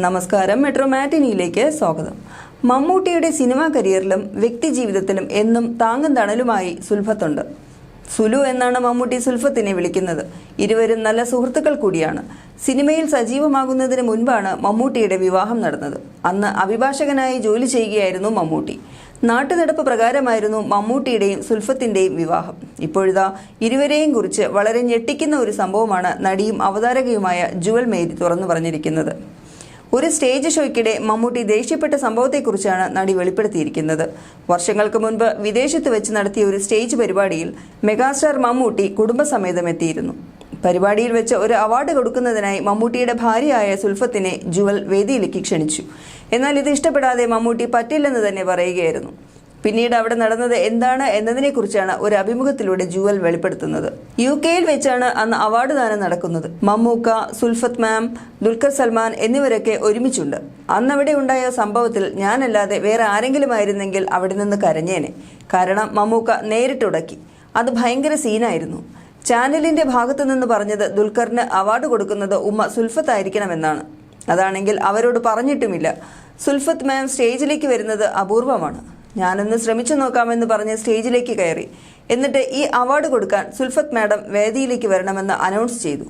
നമസ്കാരം മെട്രോ മാറ്റിനിയിലേക്ക് സ്വാഗതം. മമ്മൂട്ടിയുടെ സിനിമാ കരിയറിലും വ്യക്തി ജീവിതത്തിലും എന്നും താങ്ങും തണലുമായി സുൽഫത്തുണ്ട്. സുലു എന്നാണ് മമ്മൂട്ടി സുൽഫത്തിനെ വിളിക്കുന്നത്. ഇരുവരും നല്ല സുഹൃത്തുക്കൾ കൂടിയാണ്. സിനിമയിൽ സജീവമാകുന്നതിന് മുൻപാണ് മമ്മൂട്ടിയുടെ വിവാഹം നടന്നത്. അന്ന് അഭിഭാഷകനായി ജോലി ചെയ്യുകയായിരുന്നു മമ്മൂട്ടി. നാട്ടുനടപ്പ് പ്രകാരമായിരുന്നു മമ്മൂട്ടിയുടെയും സുൽഫത്തിന്റെയും വിവാഹം. ഇപ്പോഴിതാ ഇരുവരെയും കുറിച്ച് വളരെ ഞെട്ടിക്കുന്ന ഒരു സംഭവമാണ് നടിയും അവതാരകയുമായ ജുവൽ മേരി തുറന്നു പറഞ്ഞിരിക്കുന്നത്. ഒരു സ്റ്റേജ് ഷോയ്ക്കിടെ മമ്മൂട്ടി ദേഷ്യപ്പെട്ട സംഭവത്തെക്കുറിച്ചാണ് നടി വെളിപ്പെടുത്തിയിരിക്കുന്നത്. വർഷങ്ങൾക്ക് മുൻപ് വിദേശത്ത് വെച്ച് നടത്തിയ ഒരു സ്റ്റേജ് പരിപാടിയിൽ മെഗാസ്റ്റാർ മമ്മൂട്ടി കുടുംബസമേതം എത്തിയിരുന്നു പരിപാടിയിൽ വെച്ച് ഒരു അവാർഡ് കൊടുക്കുന്നതിനായി മമ്മൂട്ടിയുടെ ഭാര്യയായ സുൽഫത്തിനെ ജുവൽ വേദിയിലേക്ക് ക്ഷണിച്ചു. എന്നാൽ ഇത് ഇഷ്ടപ്പെടാതെ മമ്മൂട്ടി പറ്റില്ലെന്ന് തന്നെ പറയുകയായിരുന്നു. പിന്നീട് അവിടെ നടന്നത് എന്താണ് എന്നതിനെക്കുറിച്ചാണ് ഒരു അഭിമുഖത്തിലൂടെ ജുവൽ വെളിപ്പെടുത്തുന്നത്. യു കെയിൽ വെച്ചാണ് അന്ന് അവാർഡ് ദാനം നടക്കുന്നത്. മമ്മൂക്ക സുൽഫത്ത് മാം ദുൽഖർ സൽമാൻ എന്നിവരൊക്കെ ഒരുമിച്ചുണ്ട്. അന്നവിടെ ഉണ്ടായ സംഭവത്തിൽ ഞാനല്ലാതെ വേറെ ആരെങ്കിലും ആയിരുന്നെങ്കിൽ അവിടെ നിന്ന് കരഞ്ഞേനെ. കാരണം മമ്മൂക്ക നേരിട്ടുടക്കി അത് ഭയങ്കര സീനായിരുന്നു. ചാനലിന്റെ ഭാഗത്തു നിന്ന് പറഞ്ഞത് ദുൽഖറിന് അവാർഡ് കൊടുക്കുന്നത് ഉമ്മ സുൽഫത്ത് ആയിരിക്കണമെന്നാണ്. അതാണെങ്കിൽ അവരോട് പറഞ്ഞിട്ടുമില്ല. സുൽഫത്ത് മാം സ്റ്റേജിലേക്ക് വരുന്നത് അപൂർവമാണ്. ഞാനൊന്ന് ശ്രമിച്ചു നോക്കാമെന്ന് പറഞ്ഞ് സ്റ്റേജിലേക്ക് കയറി. എന്നിട്ട് ഈ അവാർഡ് കൊടുക്കാൻ സുൽഫത്ത് മാഡം വേദിയിലേക്ക് വരണമെന്ന് അനൗൺസ് ചെയ്തു.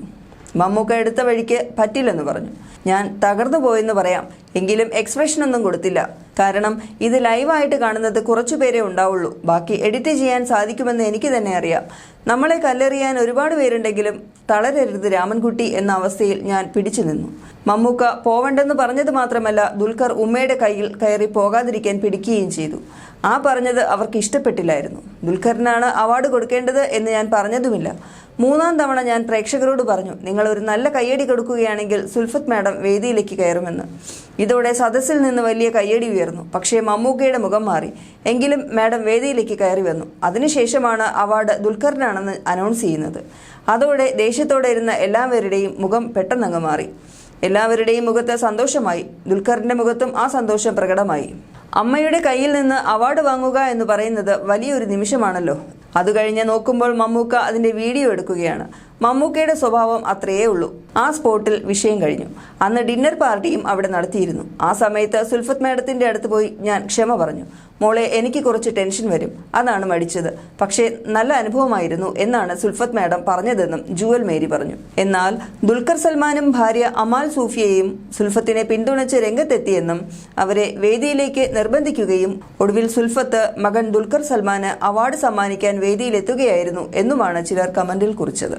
മമ്മൂക്ക എടുത്ത വഴിക്ക് പറ്റില്ലെന്ന് പറഞ്ഞു. ഞാൻ തകർന്നു പോയെന്ന് പറയാം. എങ്കിലും എക്സ്പ്രഷനൊന്നും കൊടുത്തില്ല. കാരണം ഇത് ലൈവായിട്ട് കാണുന്നത് കുറച്ചു പേരേ ഉണ്ടാവുള്ളൂ. ബാക്കി എഡിറ്റ് ചെയ്യാൻ സാധിക്കുമെന്ന് എനിക്ക് തന്നെ അറിയാം. നമ്മളെ കല്ലെറിയാൻ ഒരുപാട് പേരുണ്ടെങ്കിലും തളരരുത് രാമൻകുട്ടി എന്ന അവസ്ഥയിൽ ഞാൻ പിടിച്ചു നിന്നു. മമ്മൂക്ക പോവണ്ടെന്ന് പറഞ്ഞത് മാത്രമല്ല ദുൽഖർ ഉമ്മയുടെ കയ്യിൽ കയറി പോകാതിരിക്കാൻ പിടിക്കുകയും ചെയ്തു. ആ പറഞ്ഞത് അവർക്ക് ഇഷ്ടപ്പെട്ടില്ലായിരുന്നു. ദുൽഖറിനാണ് അവാർഡ് കൊടുക്കേണ്ടത് എന്ന് ഞാൻ പറഞ്ഞതുമില്ല. മൂന്നാം തവണ ഞാൻ പ്രേക്ഷകരോട് പറഞ്ഞു നിങ്ങൾ ഒരു നല്ല കയ്യടി കൊടുക്കുകയാണെങ്കിൽ സുൽഫത്ത് മാഡം വേദിയിലേക്ക് കയറുമെന്ന്. ഇതോടെ സദസ്സിൽ നിന്ന് വലിയ കയ്യടി ഉയർന്നു. പക്ഷേ മമ്മൂക്കയുടെ മുഖം മാറി. എങ്കിലും മാഡം വേദിയിലേക്ക് കയറി വന്നു. അതിനുശേഷമാണ് അവാർഡ് ദുൽഖറിനാണെന്ന് അനൗൺസ് ചെയ്യുന്നത്. അതോടെ ദേഷ്യത്തോടെ ഇരുന്ന എല്ലാവരുടെയും മുഖം പെട്ടെന്നങ്ങ് മാറി. എല്ലാവരുടെയും മുഖത്ത് സന്തോഷമായി. ദുൽഖറിന്റെ മുഖത്തും ആ സന്തോഷം പ്രകടമായി. അമ്മയുടെ കയ്യിൽ നിന്ന് അവാർഡ് വാങ്ങുക എന്ന് പറയുന്നത് വലിയൊരു നിമിഷമാണല്ലോ. അത് കഴിഞ്ഞ് നോക്കുമ്പോൾ മമ്മൂക്ക അതിന്റെ വീഡിയോ എടുക്കുകയാണ്. മമ്മൂക്കയുടെ സ്വഭാവം അത്രയേ ഉള്ളൂ. ആ സ്പോട്ടിൽ വിഷയം കഴിഞ്ഞു. അന്ന് ഡിന്നർ പാർട്ടിയും അവിടെ നടത്തിയിരുന്നു. ആ സമയത്ത് സുൽഫത്ത് മാഡത്തിന്റെ അടുത്ത് പോയി ഞാൻ ക്ഷമ പറഞ്ഞു. മോളെ എനിക്ക് കുറച്ച് ടെൻഷൻ വരും. അതാണ് മടിച്ചത്. പക്ഷേ നല്ല അനുഭവമായിരുന്നു എന്നാണ് സുൽഫത്ത് മാഡം പറഞ്ഞതെന്നും ജുവൽ മേരി പറഞ്ഞു. എന്നാൽ ദുൽഖർ സൽമാനും ഭാര്യ അമാൽ സൂഫിയയും സുൽഫത്തിനെ പിന്തുണച്ച് രംഗത്തെത്തിയെന്നും അവരെ വേദിയിലേക്ക് നിർബന്ധിക്കുകയും ഒടുവിൽ സുൽഫത്ത് മകൻ ദുൽഖർ സൽമാന് അവാർഡ് സമ്മാനിക്കാൻ വേദിയിലെത്തുകയായിരുന്നു എന്നുമാണ് ചിലർ കമന്റിൽ കുറിച്ചത്.